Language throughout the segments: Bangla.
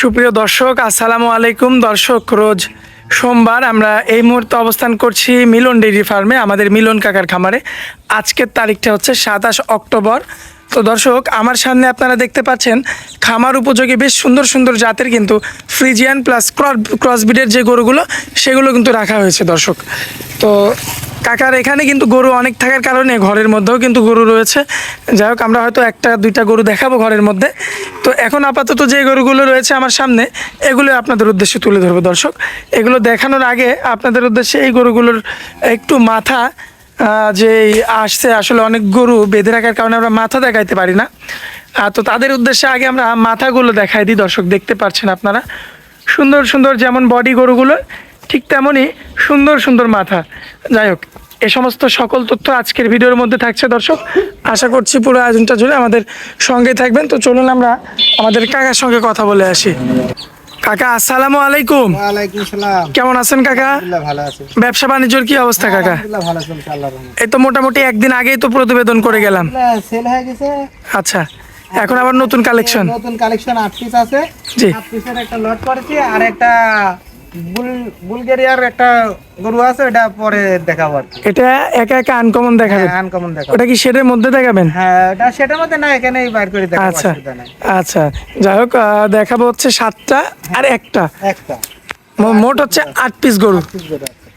সুপ্রিয় দর্শক, আসসালামু আলাইকুম। দর্শক, রোজ সোমবার আমরা এই মুহূর্তে অবস্থান করছি মিলন ডেইরি ফার্মে, আমাদের মিলন কাকার খামারে। আজকের তারিখটা হচ্ছে সাতাশ অক্টোবর। তো দর্শক, আমার সামনে আপনারা দেখতে পাচ্ছেন, খামার উপযোগী বেশ সুন্দর সুন্দর জাতের কিন্তু ফ্রিজিয়ান প্লাস ক্রস ক্রসবিডের যে গরুগুলো, সেগুলো কিন্তু রাখা হয়েছে দর্শক। তো কাকার এখানে কিন্তু গরু অনেক থাকার কারণে ঘরের মধ্যেও কিন্তু গরু রয়েছে। যাই হোক, আমরা হয়তো একটা, দুইটা গরু দেখাবো ঘরের মধ্যে। তো এখন আপাতত যে গরুগুলো রয়েছে আমার সামনে, এগুলো আপনাদের উদ্দেশ্যে তুলে ধরবো দর্শক। এগুলো দেখানোর আগে আপনাদের উদ্দেশ্যে এই গরুগুলোর একটু মাথা যে আসছে, আসলে অনেক গরু বেঁধে রাখার কারণে আমরা মাথা দেখাইতে পারি না। তো তাদের উদ্দেশ্যে আগে আমরা মাথাগুলো দেখাই দিই দর্শক, দেখতে পাচ্ছেন আপনারা। সুন্দর সুন্দর যেমন বডি গরুগুলো ঠিক তেমনই সুন্দর সুন্দর মাথা। যাই হোক এ সমস্ত সকল তথ্য আজকের ভিডিওর মধ্যে থাকছে দর্শক। আশা করছি পুরো আয়োজনটা জুড়ে আমাদের সঙ্গে থাকবেন। তো চলুন আমরা আমাদের কাকার সঙ্গে কথা বলে আসি। কাকা আসসালামু আলাইকুম। কেমন আছেন কাকা? ভালো আছি। ব্যবসা বাণিজ্যর কি অবস্থা কাকা? এই তো মোটামুটি একদিন আগেই তো প্রতিবেদন করে গেলাম। সেল হয়ে গেছে। আচ্ছা এখন আবার নতুন কালেকশন নতুন কালেকশন আট পিস আছে। জি। আট পিসের একটা লট করেছি আর একটা বুলগেরিয়ার একটা গরু আছে ওটা পরে দেখাবো আর কি। এটা একা একা আনকমন দেখাবেন? আনকমন দেখাবো। ওটা কি শেডের মধ্যে দেখাবেন? হ্যাঁ ওটা সেটার মধ্যে না এখানেই বাইর করে দেখাবো আচ্ছা আচ্ছা। যাই হোক দেখাবো হচ্ছে সাতটা আর একটা। একটা। মো- মোট হচ্ছে আট পিস গরু।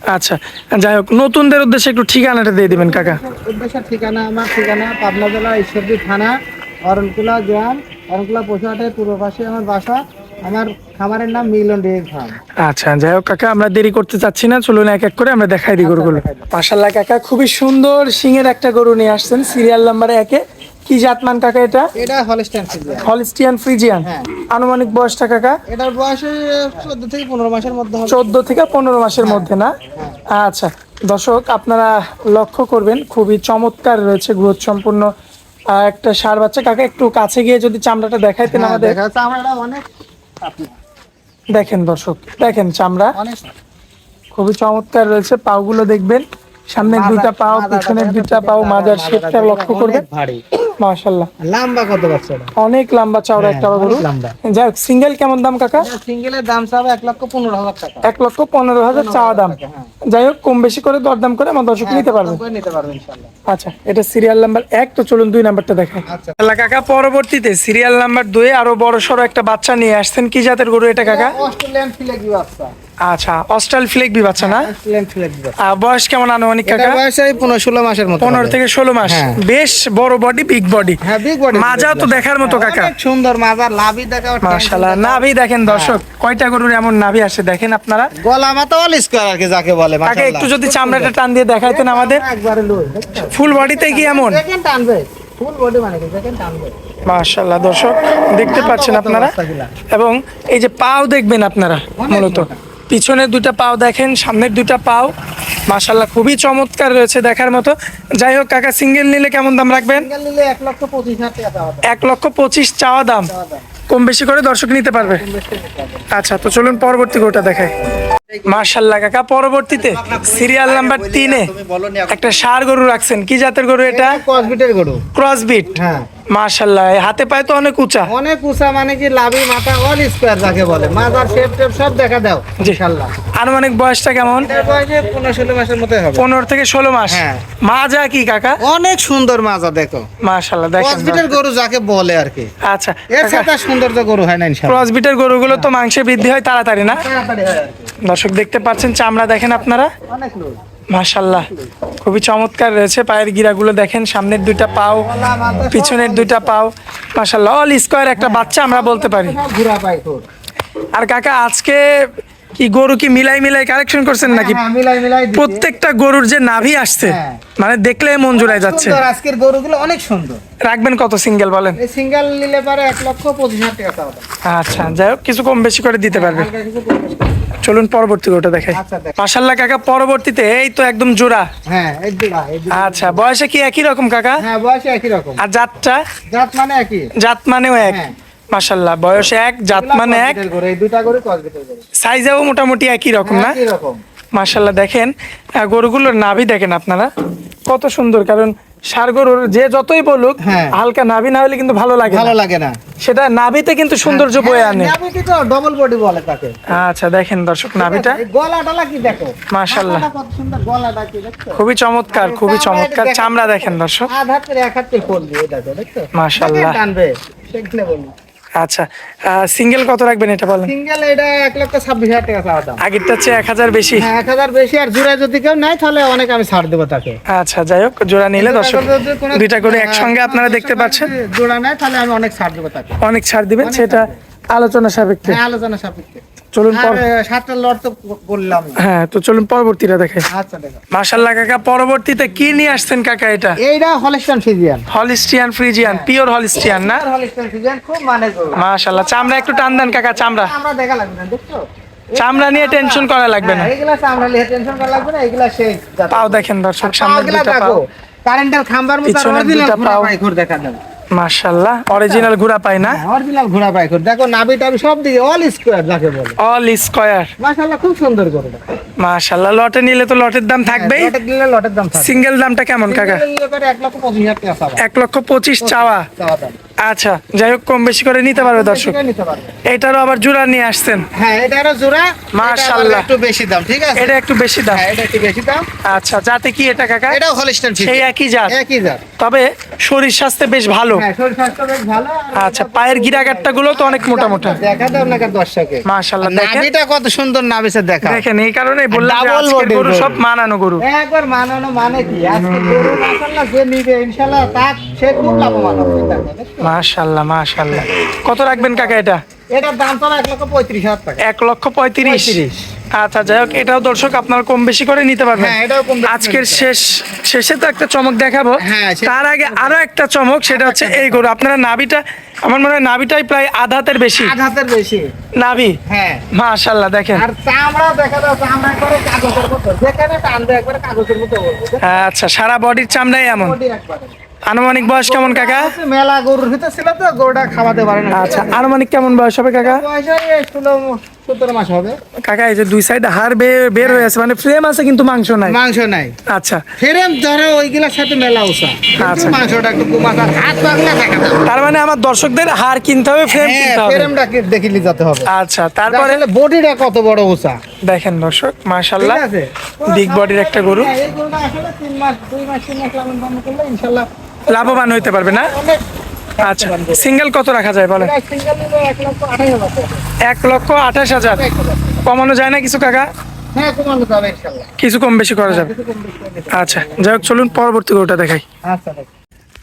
আচ্ছা যাই হোক নতুনদের উদ্দেশ্যে একটু ঠিকানাটা দিয়ে দিবেন কাকা। উদ্দেশ্য ঠিকানা আমার ঠিকানা পাবনা জেলা ঈশ্বরদী থানা অরণকুলা গ্রাম অরণকুলা পশুহাটের পূর্ব পাশে আমার বাসা। আমার খামারের নাম মিলন ডেয়ারি ফার্ম। আচ্ছা যাই হোক কাকা আমরা দেরি করতে চাচ্ছি না চলুন এক এক করে আমরা দেখাই দিই গরুগুলো। দেখাই কাকা খুবই সুন্দর সিংয়ের একটা গরু নিয়ে আসছেন সিরিয়াল নাম্বারে একে কি জাতমান কাকা এটা? এটা ফ্রিজিয়ান। Holstein Friesian. হ্যাঁ। আনুমানিক বয়সটা কাকা? এটার বয়স চোদ্দ থেকে পনেরো মাসের মধ্যে হবে। চোদ্দ থেকে পনেরো মাসের মধ্যে না? আচ্ছা দর্শক আপনারা লক্ষ্য করবেন খুবই চমৎকার রয়েছে গ্রোথ সম্পূর্ণ একটা সার বাচ্চা। কাকা একটু কাছে গিয়ে যদি চামড়াটা দেখাইতেন হ্যাঁ, আমাদের। এটা অনেক দেখেন দর্শক দেখেন চামড়া। খুবই চমৎকার রয়েছে পাওগুলো দেখবেন। সামনের দুটা দুইটা পাও পিছনের দুটা দুইটা পাও মাজার শেপটা লক্ষ্য করবেন। লম্বা কত অনেক লম্বা চওড়া হ্যাঁ, একটা গরু হোক সিঙ্গেল কেমন দাম কাকা? সিঙ্গেলের দাম চাবে এক লক্ষ পনেরো হাজার টাকা। এক লক্ষ পনেরো হাজার চাওয়া দাম। হ্যাঁ। যাই হোক কম বেশি করে দরদাম করে আমার দর্শক নিতে পারবেন করে নিতে পারবে আচ্ছা এটা সিরিয়াল নাম্বার এক তো চলুন দুই নাম্বারটা দেখাই। আচ্ছা। কাকা পরবর্তীতে সিরিয়াল নাম্বার দুই আরও বড় সড়ো একটা বাচ্চা নিয়ে আসছেন। কি জাতের গরু এটা কাকা? অস্ট্রেলিয়ান বাচ্চা। আচ্ছা অস্ট্রাল ফ্লেক বি বাচ্চা না? আহ, বয়স কেমন আনুমানিক কাকা? বয়স এই পনেরো ষোলো মাসের মতো পনেরো হবে। থেকে ষোলো মাস। হ্যাঁ। বেশ বড় বডি বিগ বডি হ্যাঁ বিগ বডি মাজাও তো দেখার মতো কাকা। অনেক সুন্দর মাজার লাভি দেখা মাশাআল্লাহ নাভি দেখেন দর্শক কয়টা গরুর এমন নাভি আসে দেখেন আপনারা? গলা মাথা অল স্কোয়ার আর কি যাকে বলে কাকা একটু যদি চামড়াটা টান দিয়ে দেখাইতেন আমাদের। একবারে লই ফুল বডিতে কি এমন? দেখেন টানবে। ফুল বডি মানে কি? দেখেন টানবে। মাশাআল্লাহ দর্শক দেখতে পাচ্ছেন আপনারা। এবং এই যে পাও দেখবেন আপনারা মূলত। পিছনের দুটা পাও দেখেন সামনের দুটা পাও। মাসাল্লাহ খুবই চমৎকার রয়েছে দেখার মতো। যাই হোক কাকা সিঙ্গেল নিলে কেমন দাম রাখবেন? এক লক্ষ পঁচিশ চাওয়া দাম। কম বেশি করে দর্শক নিতে পারবে। আচ্ছা তো চলুন পরবর্তী গোটা দেখাই। মার্শাল্লাহ কাকা পরবর্তীতে সিরিয়াল নাম্বার তিনে একটা সার গরু রাখছেন। কি জাতের গরু এটা? কসবিটের গরু। ক্রসবিট হ্যাঁ। মার্শাল্লাহ হাতে পায়ে তো অনেক উঁচা। অনেক উঁচা মানে কি লাভি মাথা অল স্কোয়ার যাকে বলে। মাজার শেপ টেপ সব দেখা দাও জি। ইনশাল্লাহ আনুমানিক বয়সটা কেমন? পনেরো ষোলো মাসের মতো হবে। পনেরো থেকে ষোলো মাস। হ্যাঁ। মা যা কি কাকা? অনেক সুন্দর মাজা দেখো। মার্শাল্লাহ দেখেন কসবিটের গরু যাকে বলে আর কি। আচ্ছা এর সাথে আর সৌন্দর্য গরু হয় না ইনশাল্লাহ ক্রসবিটের গরুগুলো তো মাংসে বৃদ্ধি হয় তাড়াতাড়ি না? তাড়াতাড়ি হয় আর কি। দর্শক দেখতে পাচ্ছেন চামড়া দেখেন আপনারা? মাশাল্লাহ খুবই চমৎকার রয়েছে পায়ের গিরাগুলো দেখেন সামনের দুইটা পাও পিছনের দুইটা পাও মাশাল্লাহ অল স্কোয়ার একটা বাচ্চা আমরা বলতে পারি। আর কাকা আজকে কি গরু কি মিলাই মিলাই কালেকশন করছেন নাকি? হ্যাঁ, দিছি। প্রত্যেকটা গরুর যে নাভি আসছে হ্যাঁ। মানে দেখলে মন জুড়াই যাচ্ছে। আজকের গরুগুলো অনেক সুন্দর। রাখবেন কত সিঙ্গেল বলেন? সিঙ্গেল নিলে পারে এক লক্ষ পঁচিশ হাজার টাকা আচ্ছা যাই হোক কিছু কম বেশি করে দিতে পারবে। চলুন পরবর্তী ওটা দেখাই। আচ্ছা, মাশাল্লাহ কাকা পরবর্তীতে এই তো একদম জোড়া। হ্যাঁ এই আচ্ছা বয়সে কি একই রকম কাকা? হ্যাঁ বয়সে একই রকম। আর জাতটা? জাত মানে একই। জাত মানেও এক। মাসাল্লাহ মাশাল্লাহ বয়সে এক জাত মানে এক। গরু। সাইজেও মোটামুটি একই রকম না? মাসাল্লাহ দেখেন গরুগুলোর নাভি দেখেন আপনারা। কত সুন্দর কারণ সার গরুর যে যতই বলুক হ্যাঁ। হালকা নাভি না হলে কিন্তু ভালো লাগে। ভালো লাগে না। সেটা নাভিতে কিন্তু সৌন্দর্য বয়ে আনে। তো ডবল বডি বলে তাকে। আচ্ছা দেখেন দর্শক নাভিটা। গলাটা কি দেখো? মাশাআল্লাহ। কত সুন্দর গলাটা কি দেখছ? খুবই চমৎকার খুবই চমৎকার। চামড়া দেখেন দর্শক। আধ হাতের এক হাতে দেখো দেখছ? মাশাআল্লাহ। টানবে সেখানে বলি আচ্ছা সিঙ্গেল কত রাখবেন এটা বলেন? সিঙ্গেল এটা এক লক্ষ ছাব্বিশ হাজার টাকা চাওয়া দাম আগেরটা হচ্ছে এক হাজার বেশি। হ্যাঁ এক হাজার বেশি আর জোড়া যদি কেউ নেয় তাহলে অনেক আমি ছাড় দেবো তাকে। আচ্ছা যাই হোক জোড়া নিলে দর্শক দুইটা করে হ্যাঁ, একসঙ্গে আপনারা দেখতে পাচ্ছেন। জোড়া নেয় তাহলে আমি অনেক ছাড় দেবো তাকে। অনেক ছাড় দিবেন সেটা আলোচনা সাপেক্ষে। হ্যাঁ আলোচনা সাপেক্ষে। চলুন আর পর আহ, সাতটা লট তো বললাম। হ্যাঁ তো চলুন পরবর্তীটা দেখে। আচ্ছা দেখো। কাকা পরবর্তীতে কি নিয়ে আসছেন কাকা এটা? এইটা Holstein Friesian Holstein Friesian pure Holstein না? খুব মানে চামড়া একটু টান দেন কাকা চামড়া। আমরা দেখা লাগবে না দেখছ? চামড়া নিয়ে টেনশন করা লাগবে না। হ্যাঁ, চামড়া টেনশন করা লাগবে না এইগুলা সেই পাও দেখেন দর্শক আর সামনে দুটো পাও। কারেন্টের খাম্বার মতো অরিজিনাল দুইটা ঘোড়া দেখা যাবে। মাশাল্লাহ অরিজিনাল ঘোড়া পাই না? অরিজিনাল ঘোড়া পাইখর দেখো নাভি টাভি সব দিকে অল স্কয়ার যাকে বলে। অল স্কয়ার মাশাআল্লাহ খুব সুন্দর করে মাশাল্লাহ লটে নিলে তো লটের দাম থাকবেই। লটের নিলে লটের দাম থাকবে। সিঙ্গেল দামটা কেমন কাকা? সিঙ্গেল নিলে পরে লক্ষ পঁচিশ হাজার টাকা চাওয়া। এক লক্ষ পঁচিশ চাওয়া। চাওয়া দাম। আচ্ছা যাই হোক কম বেশি করে নিতে পারবে দর্শক। এটারও আবার জোড়া নিয়ে আসছেন। হ্যাঁ জোড়া মাশাআল্লাহ। একটু বেশি দাম ঠিক আছে? এটা একটু বেশি দাম। হ্যাঁ এটা একটু বেশি দাম। আচ্ছা কি এটা কাকা? এটাও হলিস্টান সেই একই জাত। একই জাত। তবে শরীর স্বাস্থ্য বেশ ভালো। হ্যাঁ শরীর স্বাস্থ্য বেশ ভালো আচ্ছা পায়ের গিরাগাটটা গুলো তো অনেক মোটা মোটা। দেখা দাও না দর্শকে। মাশাআল্লাহ, দেখেন। নাভিটা কত সুন্দর নাভিছে দেখা দেখেন এই কারণে বললাম Double গরু। সব মানানো গরু। একবার মানানো মানে কি? আজকে গরু মাশাআল্লাহ যে নিবে ইনশাআল্লাহ তার সে খুব লাভবান হবে? মাশাল্লাহ মাশাল্লাহ কত রাখবেন কাকা এটা? এটার দাম তো এক লক্ষ পঁয়ত্রিশ হাজার টাকা। এক লক্ষ পঁয়ত্রিশ। আচ্ছা যাই হোক এটাও দর্শক আপনার কম বেশি করে নিতে পারবেন। হ্যাঁ, করে আজকের শেষ শেষে তো একটা চমক দেখাবো। হ্যাঁ, তার আগে আরও একটা চমক সেটা হচ্ছে এই গরু। আপনারা নাভিটা আমার মনে হয় নাভিটাই প্রায় আধাতের বেশি। আট হাতের বেশি। নাভি? হ্যাঁ। মাশাল্লাহ দেখেন। আর চামড়া দেখা চামড়া একবারে কাগজের মতো যেখানে টানবে একবারে কাগজের মতো আচ্ছা সারা বডির চামড়াই এমন। বডি একবারে। আনুমানিক বয়স কেমন কাকা? মেলা গরুর ভিতর ছিল তো গরুটা খাওয়াতে পারে না। আচ্ছা আনুমানিক কেমন বয়স হবে কাকা? বয়স এই ষোলো সতেরো মাস হবে। কাকা এই যে দুই সাইড হাড় বের হয়ে আছে মানে ফ্রেম আছে কিন্তু মাংস নাই। মাংস নাই। আচ্ছা। ফেরেম ধরে ওইগুলার সাথে মেলা উষা আচ্ছা। মাংসটা একটু হাত পাগলা দাও তার মানে আমার দর্শকদের হাড় কিনতে হবে ফ্রেম হ্যাঁ কিনতে হবে। ফেরেমটা দেখিলে যেতে হবে। আচ্ছা তারপরে? বডিটা কত বড় উষা দেখেন দর্শক আছে। বিগ বডির একটা গরু। এই গরুটা আসলে তিন মাস দুই মাস তিন মাস লালন পালন করলে ইনশাল্লাহ লাভবান হইতে পারবে না? আচ্ছা সিঙ্গেল কত রাখা যায় নিলে এক লক্ষ আঠাশ হাজার। কমানো যায় না কিছু কাকা? কিছু কম বেশি করা যাবে। আচ্ছা যাই হোক চলুন পরবর্তী গরুটা দেখাই। দেখ।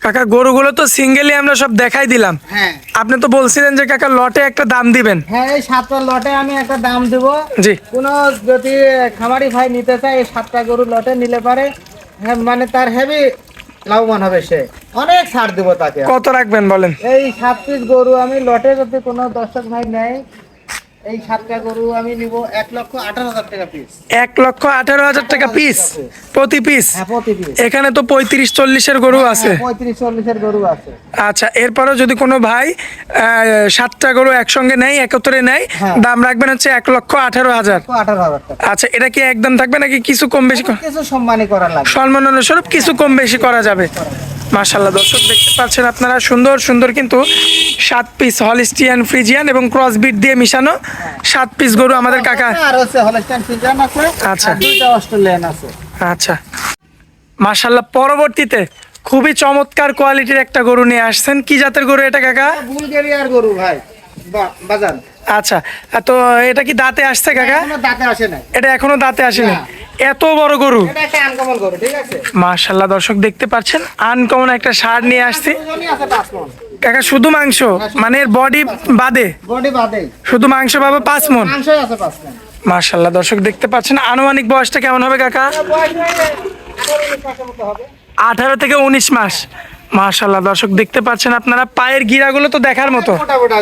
কাকা গরুগুলো তো সিঙ্গেলি আমরা সব দেখাই দিলাম। হ্যাঁ। আপনি তো বলছিলেন যে কাকা লটে একটা দাম দিবেন। হ্যাঁ এই সাতটা লটে আমি একটা দাম দেবো। জি। কোনো যদি খামারি ভাই নিতে চায় এই সাতটা গরু লটে নিলে পারে। হ্যাঁ মানে তার হেভি লাভবান হবে সে। অনেক ছাড় দেবো তাকে। কত রাখবেন বলেন? এই সাত পিস গরু আমি লটে যদি কোনো দর্শক ভাই নেয় এই সাতটা গরু আমি নিব এক লক্ষ আঠারো হাজার টাকা পিস এক লক্ষ আঠারো হাজার টাকা পিস প্রতি পিস হ্যাঁ প্রতি পিস এখানে তো পঁয়ত্রিশ চল্লিশের গরু আছে। পঁয়ত্রিশ চল্লিশের গরু আছে। আচ্ছা এরপরেও যদি কোনো ভাই সাতটা গরু একসঙ্গে নেয় একত্রে নেয় হ্যাঁ। দাম রাখবেন হচ্ছে এক লক্ষ আঠারো হাজার। আচ্ছা এটা কি একদম থাকবে নাকি কিছু কম বেশি কিছু সম্মানই করার লাগবে স্বরূপ কিছু কম বেশি করা যাবে। মাশাল্লাহ দর্শক দেখতে পাচ্ছেন আপনারা সুন্দর সুন্দর কিন্তু সাত পিস হলিস্টিয়ান ফ্রিজিয়ান এবং ক্রস বিট দিয়ে মিশানো সাত পিস গরু আমাদের কাকা। আচ্ছা। আচ্ছা। মাশাল্লাহ পরবর্তীতে খুবই চমৎকার কোয়ালিটির একটা গরু নিয়ে আসছেন। কি জাতের গরু এটা কাকা? বুলগেরিয়ার গরু ভাই। বাজান। আচ্ছা তো এটা কি দাঁতে আসছে কাকা? দাঁতে আসে নাই। এটা এখনও দাঁতে আসেনি। না। এত বড় গরু। মাশাল্লাহ দর্শক দেখতে পাচ্ছেন আনকমন একটা সার নিয়ে আসছি। কাকা শুধু মাংস? মানে এর বডি বাদে? বডি বাদে। শুধু মাংস পাবে পাঁচ মন? মাশাল্লাহ দর্শক দেখতে পাচ্ছেন আনুমানিক বয়সটা কেমন হবে কাকা? আঠারো থেকে উনিশ মাস। মাশাল্লাহ দর্শক দেখতে পাচ্ছেন আপনারা পায়ের গিরাগুলো তো দেখার মতো।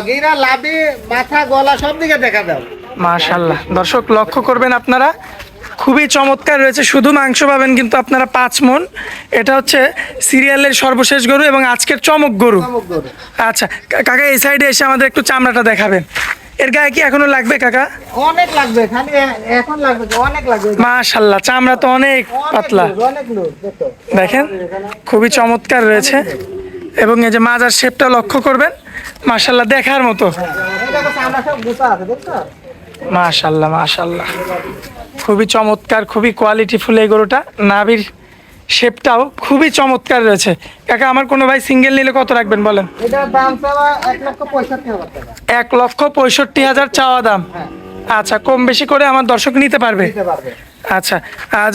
গিরা লাভি মাথা গলা সব দিকে দেখা দাও। মাশাল্লাহ দর্শক লক্ষ্য করবেন আপনারা খুবই চমৎকার রয়েছে শুধু মাংস পাবেন কিন্তু আপনারা পাঁচ মন। এটা হচ্ছে সিরিয়ালের সর্বশেষ গরু এবং আজকের চমক গরু। আচ্ছা কাকা এই সাইডে এসে আমাদের একটু চামড়াটা দেখাবেন। এর গায়ে কি এখনও লাগবে কাকা? অনেক লাগবে খালি এখন লাগবে অনেক লাগবে। মাশাল্লাহ চামড়া তো অনেক পাতলা। দেখেন খুবই চমৎকার রয়েছে। এবং এই যে মাজার শেপটা লক্ষ্য করবেন মাশাল্লাহ দেখার মতো। হ্যাঁ, দেখছ? মাশাল্লাহ মাশাল্লাহ। খুবই চমৎকার খুবই কোয়ালিটিফুল এই গরুটা। নাভির শেপটাও খুবই চমৎকার রয়েছে। কাকা আমার কোনো ভাই সিঙ্গেল নিলে কত রাখবেন বলেন? এক লক্ষ পঁয়ষট্টি হাজার চাওয়া দাম? হ্যাঁ। আচ্ছা কম বেশি করে আমার দর্শক নিতে পারবে? আচ্ছা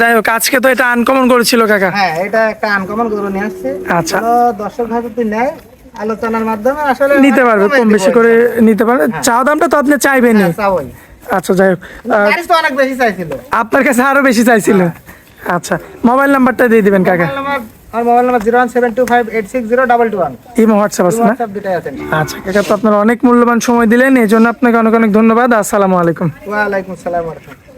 যাই হোক আজকে তো এটা আনকমন করেছিল কাকা। হ্যাঁ এটা একটা আনকমন গরু নিয়ে আসছে। আচ্ছা। দর্শক ভাই যদি নেয় আলোচনার মাধ্যমে আসলে নিতে পারবে কম বেশি করে নিতে পারবে। চাওয়া দামটা তো আপনি চাইবেনই। হ্যাঁ, আচ্ছা যাই হোক আপনার কাছে আরও বেশি চাইছিল। আচ্ছা মোবাইল নাম্বারটা দিয়ে দিবেন কাকা। আমার mobile number zero one seven two five eight six zero double two one imo WhatsApp আছে না? আচ্ছা কাকা তো আপনার অনেক মূল্যবান সময় দিলেন এই জন্য আপনাকে অনেক অনেক ধন্যবাদ। আসসালামু আলাইকুম। ওয়ালাইকুম সালাম রহমতুল্লাহ।